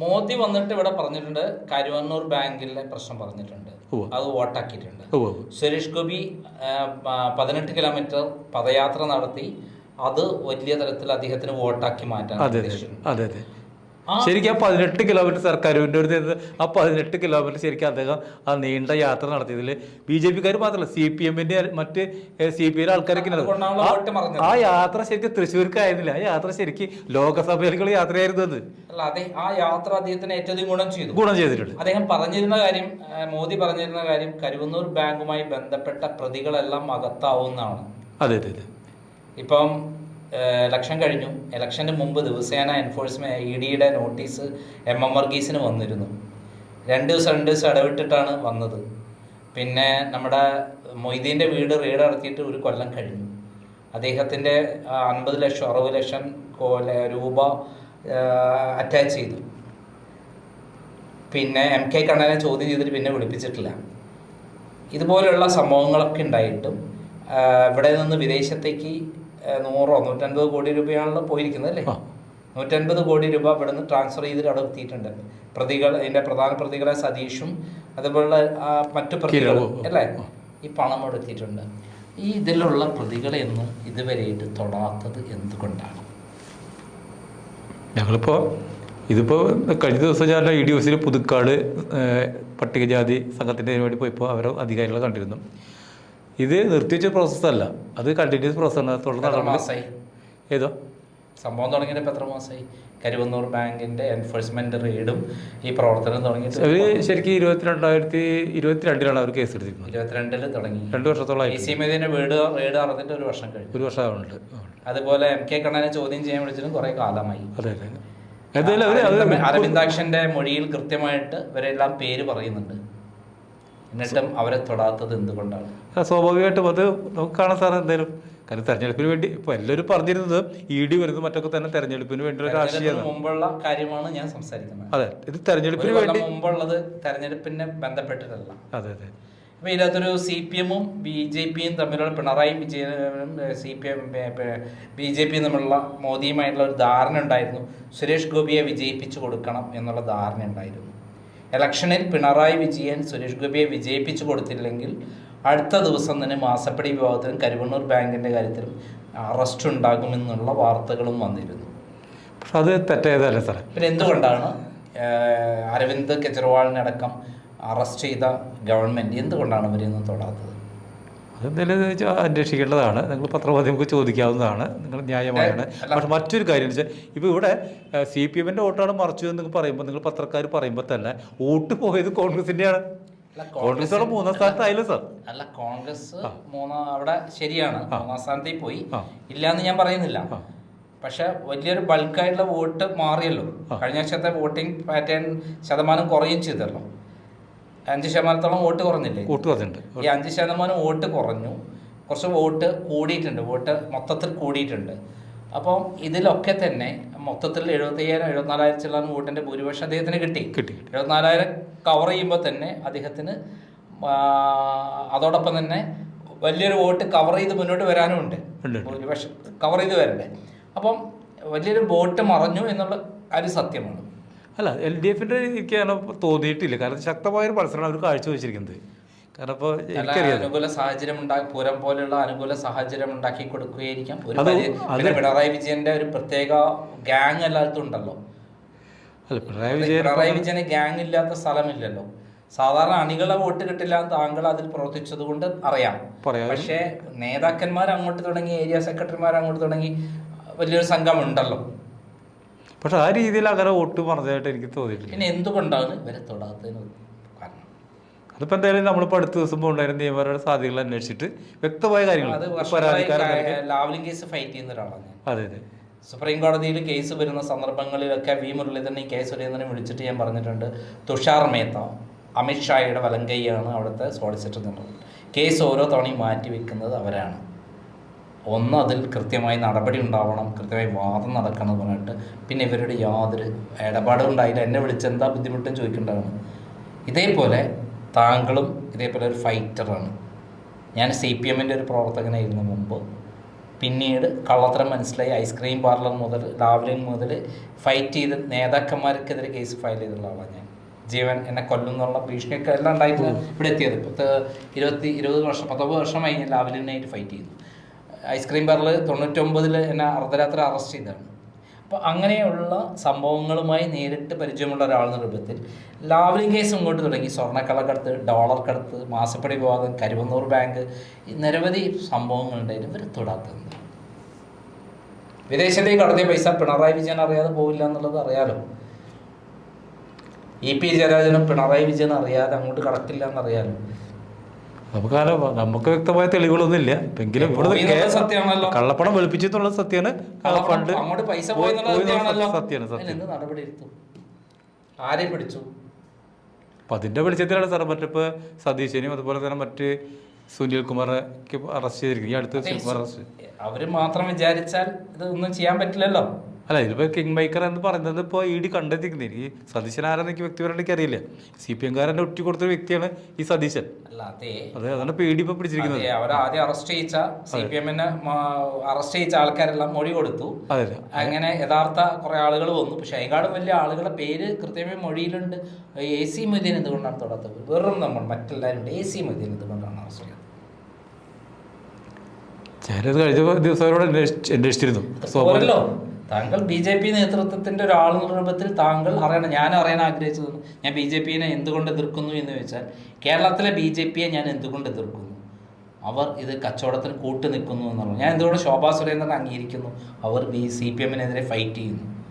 മോദി വന്നിട്ട് ഇവിടെ പറഞ്ഞിട്ടുണ്ട് കരുവന്നൂർ ബാങ്കിലെ പ്രശ്നം പറഞ്ഞിട്ടുണ്ട് അത് വോട്ടാക്കിയിട്ടുണ്ട്. സുരേഷ് ഗോപി പതിനെട്ട് കിലോമീറ്റർ പദയാത്ര നടത്തി അത് വലിയ തരത്തിൽ അദ്ദേഹത്തിന് വോട്ടാക്കി മാറ്റാൻ ഉദ്ദേശിച്ചിട്ടുണ്ട്. ശരിക്കും ആ പതിനെട്ട് കിലോമീറ്റർ സർക്കാരിന്റെ ഒരു ആ പതിനെട്ട് കിലോമീറ്റർ ശരിക്കും അദ്ദേഹം ആ നീണ്ട യാത്ര നടത്തിയതിൽ ബി ജെ പിക്കാർ മാത്രമല്ല സി പി എമ്മിന്റെ മറ്റ് സി പി ഐയുടെ ആൾക്കാരൊക്കെ ആ- യാത്ര ശരിക്കും തൃശ്ശൂർക്ക് ആയിരുന്നില്ല ആ യാത്ര ശരിക്കും ലോകസഭയിലേക്കുള്ള യാത്രയായിരുന്നു അത്. അല്ല അതെ ആ യാത്ര അദ്ദേഹത്തിന് ഏറ്റവും ഗുണം ചെയ്തു. ഗുണം ചെയ്തിട്ടുണ്ട്. അദ്ദേഹം പറഞ്ഞിരുന്ന കാര്യം മോദി പറഞ്ഞിരുന്ന കാര്യം കരുവന്നൂർ ബാങ്കുമായി ബന്ധപ്പെട്ട പ്രതികളെല്ലാം അകത്താവുന്നതാണ്. അതെ അതെ. ഇപ്പം ഇലക്ഷൻ കഴിഞ്ഞു. ഇലക്ഷന് മുമ്പ് ദിവസേന എൻഫോഴ്സ്മെന്റ് ഇ ഡിയുടെ നോട്ടീസ് എം എം വർഗീസിന് വന്നിരുന്നു. രണ്ട് ദിവസം രണ്ട് ദിവസം ഇടവിട്ടിട്ടാണ് വന്നത്. പിന്നെ നമ്മുടെ മൊയ്തീന്റെ വീട് റെയ്ഡ് നടത്തിയിട്ട് ഒരു കൊല്ലം കഴിഞ്ഞു. അദ്ദേഹത്തിന്റെ അൻപത് ലക്ഷം അറുപത് ലക്ഷം രൂപ അറ്റാച്ച് ചെയ്തു. പിന്നെ എം കെ കണ്ണനെ ചോദ്യം ചെയ്തിട്ട് പിന്നെ വിളിപ്പിച്ചിട്ടില്ല. ഇതുപോലെയുള്ള സംഭവങ്ങളൊക്കെ ഉണ്ടായിട്ടും ഇവിടെ നിന്ന് വിദേശത്തേക്ക് നൂറോ നൂറ്റൻപത് കോടി രൂപയാണല്ലോ പോയിരിക്കുന്നത് അല്ലേ? നൂറ്റൻപത് കോടി രൂപ ഇവിടുന്ന് ട്രാൻസ്ഫർ ചെയ്തിട്ട് അവിടെ എത്തിയിട്ടുണ്ട്. പ്രതികൾ ഇതിന്റെ പ്രധാന പ്രതികളെ സതീഷും അതുപോലെ മറ്റു പ്രതികളും അല്ലേ? ഈ പണം അവിടെ എത്തിയിട്ടുണ്ട്. ഈ ഇതിലുള്ള പ്രതികളെയൊന്നും ഇതുവരെയായിട്ട് തൊടാത്തത് എന്തുകൊണ്ടാണ്? ഞങ്ങളിപ്പോൾ ഇതിപ്പോൾ കഴിഞ്ഞ ദിവസം ഞാൻ ഇ ഡി ഓഫീസിൽ പുതുക്കാട് പട്ടികജാതി സംഘത്തിന്റെ വേണ്ടി പോയപ്പോൾ അവരെ അധികാരികളെ കണ്ടിരുന്നു. ഇത് നിർത്തിവെച്ച പ്രോസസ്സല്ല അത് കണ്ടിന്യൂസ് പ്രോസസ്സാണ് തുടർന്ന് ഏതോ? സംഭവം തുടങ്ങിയിട്ട് എത്ര മാസമായി കരുവന്നൂർ ബാങ്കിന്റെ എൻഫോഴ്സ്മെന്റ് റെയ്ഡും ഈ പ്രവർത്തനം തുടങ്ങി അവർ ശരിക്കും ഇരുപത്തിരണ്ടായിരത്തി ഇരുപത്തിരണ്ടിലാണ് അവർ കേസ് എടുത്തിരുന്നത്. ഇരുപത്തിരണ്ടിൽ തുടങ്ങി. രണ്ട് വർഷത്തോളം ഐ സി മെതിന്റെ വീട് റെയ്ഡ് നടന്നിട്ട് ഒരു വർഷം കഴിഞ്ഞു. ഒരു വർഷം ഉണ്ട് അതുപോലെ എം കെ കണ്ണനെ ചോദ്യം ചെയ്യാൻ വിളിച്ചിട്ടും കുറെ കാലമായി. അതെ അതെ അരവിന്ദാക്ഷന്റെ മൊഴിയിൽ കൃത്യമായിട്ട് ഇവരെല്ലാം പേര് പറയുന്നുണ്ട്. എന്നിട്ടും അവരെ തൊടാത്തത് എന്തുകൊണ്ടാണ്? സ്വാഭാവികമായിട്ടും അത് നമുക്ക് കാണാൻ സാർ എന്തായാലും കാരണം തെരഞ്ഞെടുപ്പിന് വേണ്ടി ഇപ്പൊ എല്ലാവരും പറഞ്ഞിരുന്നത് ഇ ഡി വരുന്നത് മറ്റൊക്കെ തന്നെ തെരഞ്ഞെടുപ്പിന് വേണ്ടി ഒരു രാഷ്ട്രീയമാണ്. മുമ്പുള്ള കാര്യമാണ് ഞാൻ സംസാരിക്കുന്നത്. അതെ ഇത് തെരഞ്ഞെടുപ്പിന് വേണ്ടി മുമ്പുള്ളത് തെരഞ്ഞെടുപ്പിനെ ബന്ധപ്പെട്ടിട്ടല്ല. അതെ അതെ. ഇപ്പൊ ഇതിനകത്തൊരു സി പി എമ്മും ബി ജെ പിയും തമ്മിലുള്ള പിണറായി വിജയനും C P M B J പിയും തമ്മിലുള്ള മോദിയുമായിട്ടുള്ള ഒരു ധാരണ ഉണ്ടായിരുന്നു. സുരേഷ് ഗോപിയെ വിജയിപ്പിച്ചു കൊടുക്കണം എന്നുള്ള ധാരണ ഉണ്ടായിരുന്നു. ഇലക്ഷനിൽ പിണറായി വിജയൻ സുരേഷ് ഗോപിയെ വിജയിപ്പിച്ചു കൊടുത്തില്ലെങ്കിൽ അടുത്ത ദിവസം തന്നെ മാസപ്പടി വിഭാഗത്തിലും കരുവണ്ണൂർ ബാങ്കിന്റെ കാര്യത്തിലും അറസ്റ്റ് ഉണ്ടാകുമെന്നുള്ള വാർത്തകളും വന്നിരുന്നു. പക്ഷെ അത് തെറ്റേതല്ല സാറേ. പിന്നെ എന്തുകൊണ്ടാണ് അരവിന്ദ് കെജ്രിവാളിനടക്കം അറസ്റ്റ് ചെയ്ത ഗവൺമെന്റ് എന്തുകൊണ്ടാണ് ഇവരെയൊന്നും തൊടാത്തത്? അതെന്തായാലും വെച്ചാൽ അന്വേഷിക്കേണ്ടതാണ്. നിങ്ങൾ പത്രമാധ്യമങ്ങൾക്ക് ചോദിക്കാവുന്നതാണ്. നിങ്ങൾ ന്യായമായാണ്. പക്ഷെ മറ്റൊരു കാര്യം എന്ന് വെച്ചാൽ ഇപ്പോൾ ഇവിടെ സി പി എമ്മിന്റെ വോട്ടാണ് മറിച്ചു എന്ന് നിങ്ങൾ പറയുമ്പോൾ നിങ്ങൾ പത്രക്കാർ പറയുമ്പോൾ തന്നെ വോട്ട് പോയത് കോൺഗ്രസിന്റെയാണ് കോൺഗ്രസ് മൂന്നാം സ്ഥാനത്തായില്ല സാർ? അല്ല കോൺഗ്രസ് മൂന്നാം അവിടെ ശരിയാണ്. മൂന്നാം സ്ഥാനത്തേക്ക് പോയി. ഇല്ലാന്ന് ഞാൻ പറയുന്നില്ല. പക്ഷെ വലിയൊരു ബൾക്കായിട്ടുള്ള വോട്ട് മാറിയല്ലോ. കഴിഞ്ഞ വർഷത്തെ വോട്ടിംഗ് പാറ്റേൺ ശതമാനം കുറയും ചെയ്തല്ലോ. അഞ്ച് ശതമാനത്തോളം വോട്ട് കുറഞ്ഞില്ലേ? വോട്ട് കുറഞ്ഞിട്ടുണ്ട്. ഈ അഞ്ച് ശതമാനം വോട്ട് കുറഞ്ഞു. കുറച്ച് വോട്ട് കൂടിയിട്ടുണ്ട്. വോട്ട് മൊത്തത്തിൽ കൂടിയിട്ടുണ്ട്. അപ്പം ഇതിലൊക്കെ തന്നെ മൊത്തത്തിൽ എഴുപത്തയ്യായിരം എഴുപത്തിനാലായിരം ചില്ലാൻ വോട്ടിന്റെ ഭൂരിപക്ഷം അദ്ദേഹത്തിന് കിട്ടി. കിട്ടി എഴുപത്തിനാലായിരം കവർ ചെയ്യുമ്പോൾ തന്നെ അദ്ദേഹത്തിന് അതോടൊപ്പം തന്നെ വലിയൊരു വോട്ട് കവർ ചെയ്ത് മുന്നോട്ട് വരാനും ഉണ്ട്. ഉണ്ട്. ഭൂരിപക്ഷം കവർ ചെയ്ത് വരണ്ടേ അപ്പം വലിയൊരു വോട്ട് മറഞ്ഞു എന്നുള്ള ഒരു സത്യമാണ്. അല്ല എൽ ഡി എഫിന്റെ എനിക്കാണ് തോന്നിയിട്ടില്ല. കാരണം ശക്തമായൊരു മത്സരമാണ് അവർ കാഴ്ചവെച്ചിരിക്കുന്നത്. കാരണം ഇപ്പോൾ എനിക്കറിയാം. അനുകൂല സാഹചര്യം ഉണ്ടാക്കി പൂരം പോലെയുള്ള അനുകൂല സാഹചര്യം ഉണ്ടാക്കി കൊടുക്കുകയായിരിക്കാം. ഒരു പിണറായി വിജയന്റെ ഒരു പ്രത്യേക ഗ്യാങ് എല്ലായിടത്തും ഉണ്ടല്ലോ. അല്ല പിണറായി വിജയൻ പിണറായി വിജയന് ഗ്യാങ് ഇല്ലാത്ത സ്ഥലമില്ലല്ലോ. സാധാരണ അണികളെ വോട്ട് കിട്ടില്ല താങ്കൾ അതിൽ പ്രവർത്തിച്ചത് കൊണ്ട് അറിയാം. പക്ഷേ നേതാക്കന്മാർ അങ്ങോട്ട് തുടങ്ങി ഏരിയ സെക്രട്ടറിമാർ അങ്ങോട്ട് തുടങ്ങി വലിയൊരു സംഘം ഉണ്ടല്ലോ. പക്ഷെ ആ രീതിയിൽ അങ്ങനെ വോട്ട് പറഞ്ഞതായിട്ട് എനിക്ക് തോന്നിയിട്ടില്ല. പിന്നെ എന്തുകൊണ്ടാണ് ഇവരെ തൊടാത്തതിന് കാരണം? അതിപ്പോൾ എന്തായാലും നമ്മളിപ്പോൾ അടുത്ത ദിവസം പോകുന്നതിന് നിയമപരമായ സാധ്യതകൾ അന്വേഷിച്ചിട്ട് വ്യക്തമായ കാര്യങ്ങൾ. കേസ് ഫൈറ്റ് ചെയ്യുന്ന ഒരാളാണ് അതെ അതെ. സുപ്രീം കോടതിയിൽ കേസ് വരുന്ന സന്ദർഭങ്ങളിലൊക്കെ വി മുരളീധരൻ ഈ കെ സുരേന്ദ്രനെ വിളിച്ചിട്ട് ഞാൻ പറഞ്ഞിട്ടുണ്ട്. തുഷാർ മേത്ത അമിത്ഷായുടെ വലങ്കൈയാണ് അവിടുത്തെ സോളിസിറ്റർ ജനറൽ കേസ് ഓരോ തവണയും മാറ്റി വെക്കുന്നത് അവരാണ്. ഒന്ന് അതിൽ കൃത്യമായി നടപടി ഉണ്ടാവണം കൃത്യമായി വാദം നടക്കണം എന്ന് പറഞ്ഞിട്ട് പിന്നെ ഇവരുടെ യാതൊരു ഇടപാടും ഉണ്ടായില്ല. എന്നെ വിളിച്ച് എന്താ ബുദ്ധിമുട്ടും ചോദിക്കേണ്ടതാണ് ഇതേപോലെ താങ്കളും ഇതേപോലെ ഒരു ഫൈറ്ററാണ്. ഞാൻ സി പി എമ്മിന്റെ ഒരു പ്രവർത്തകനായിരുന്നു മുമ്പ്. പിന്നീട് കള്ളത്തരം മനസ്സിലായി. ഐസ്ക്രീം പാർലർ മുതൽ ലാവ്ലിൻ മുതൽ ഫൈറ്റ് ചെയ്ത് നേതാക്കന്മാർക്കെതിരെ കേസ് ഫയൽ ചെയ്തിട്ടുള്ള ആളാണ് ഞാൻ. ജീവൻ എന്നെ കൊല്ലുന്നുള്ള ഭീഷണിയൊക്കെ എല്ലാം ഉണ്ടായിട്ട് ഇവിടെ എത്തിയത്. പത്ത് ഇരുപത്തി ഇരുപത് വർഷം പത്തൊമ്പത് വർഷമായി ഞാൻ ലാവ്ലിനായിട്ട് ഫൈറ്റ് ചെയ്തു ഐസ്ക്രീം പാർലർ തൊണ്ണൂറ്റൊമ്പതിൽ എന്നെ അർദ്ധരാത്രി അറസ്റ്റ് ചെയ്തതാണ്. അപ്പോൾ അങ്ങനെയുള്ള സംഭവങ്ങളുമായി നേരിട്ട് പരിചയമുള്ള ഒരാളെന്ന രൂപത്തിൽ ലാവ്ലിൻ കേസ് ഇങ്ങോട്ട് തുടങ്ങി. സ്വർണക്കള്ളക്കടത്ത് ഡോളർ കടത്ത് മാസപ്പടി വിവാദം കരുവന്നൂർ ബാങ്ക് നിരവധി സംഭവങ്ങളുണ്ടായിരുന്നു ഇവർ തൊടാത്തത്. വിദേശത്തേക്ക് കടത്തിയ പൈസ പിണറായി വിജയൻ അറിയാതെ പോവില്ല എന്നുള്ളത് അറിയാലോ? ഇ പി ജയരാജനും പിണറായി വിജയൻ അറിയാതെ അങ്ങോട്ട് കടക്കില്ല എന്നറിയാലോ? നമുക്ക് നമുക്ക് വ്യക്തമായ തെളിവുകളൊന്നും ഇല്ല. എങ്കിലും ഇവിടെ സത്യമാണല്ലോ. കള്ളപ്പണം വെളുപ്പിച്ചെന്നുള്ള സത്യമാണ്. ഫണ്ട് അങ്ങോട്ട് പൈസ സത്യമാണ് സത്യം. ആരെ പിടിച്ചു? അപ്പൊ അതിന്റെ വെളിച്ചത്തിലാണ് സാർ മറ്റിപ്പോ സതീശനെയും അതുപോലെ തന്നെ മറ്റ് സുനിൽ കുമാറെ അറസ്റ്റ് ചെയ്തിരിക്കുന്നത്. ഈ അടുത്ത് അറസ്റ്റ് അവർ മാത്രം വിചാരിച്ചാൽ ഇത് ഒന്നും ചെയ്യാൻ പറ്റില്ലല്ലോ. അല്ല ഇതിപ്പോ കിങ് മേക്കർ എന്ന് പറയുന്നത് ഇപ്പോൾ ഇ ഡി കണ്ടെത്തിക്കുന്നത് എനിക്ക് സതീശൻ ആരെന്ന് എനിക്ക് വ്യക്തിപരമായിട്ട് എനിക്ക് അറിയില്ല. സി പി എംകാരന്റെ ഒറ്റി കൊടുത്തൊരു വ്യക്തിയാണ് ഈ സതീശൻ. അതെ. അതെ അതാണ് പി ഡി ഇപ്പോൾ പിടിച്ചിരിക്കുന്നത് അവർ ആദ്യം അറസ്റ്റ് ചെയ്യിച്ച സി പി എമ്മിനെ അറസ്റ്റ് ചെയ്യിച്ച ആൾക്കാരെല്ലാം മൊഴി കൊടുത്തു. അങ്ങനെ യഥാർത്ഥ കുറെ ആളുകൾ വന്നു. പക്ഷെ അതിനേക്കാളും വലിയ ആളുകളുടെ പേര് കൃത്യമായി മൊഴിയിലുണ്ട്. എ സി മൊയ്തീൻ എന്തുകൊണ്ടാണ് തൊടാത്തത്? വെറും നമ്മൾ മറ്റെല്ലാവരും എ സി മൊയ്തീൻ എന്തുകൊണ്ടാണ് അറസ്റ്റ് ചെയ്തത് ഞാനത് കഴിഞ്ഞ ദിവസം അവരോട് അന്വേഷിച്ചിരുന്നു. താങ്കൾ ബി ജെ പി നേതൃത്വത്തിന്റെ ഒരാളുടെ രൂപത്തിൽ താങ്കൾ അറിയണം. ഞാൻ അറിയാൻ ആഗ്രഹിച്ചത് ഞാൻ ബി ജെ പിനെ എന്തുകൊണ്ട് എതിർക്കുന്നു എന്ന് വെച്ചാൽ കേരളത്തിലെ ബി ജെ പിയെ ഞാൻ എന്തുകൊണ്ട് എതിർക്കുന്നു? അവർ ഇത് കച്ചവടത്തിന് കൂട്ടു നിൽക്കുന്നു എന്നുള്ളത്. ഞാൻ എന്തുകൊണ്ട് ശോഭാ സുരേന്ദ്രൻ അംഗീകരിക്കുന്നു? അവർ ബി സി പി എമ്മിനെതിരെ ഫൈറ്റ് ചെയ്യുന്നു.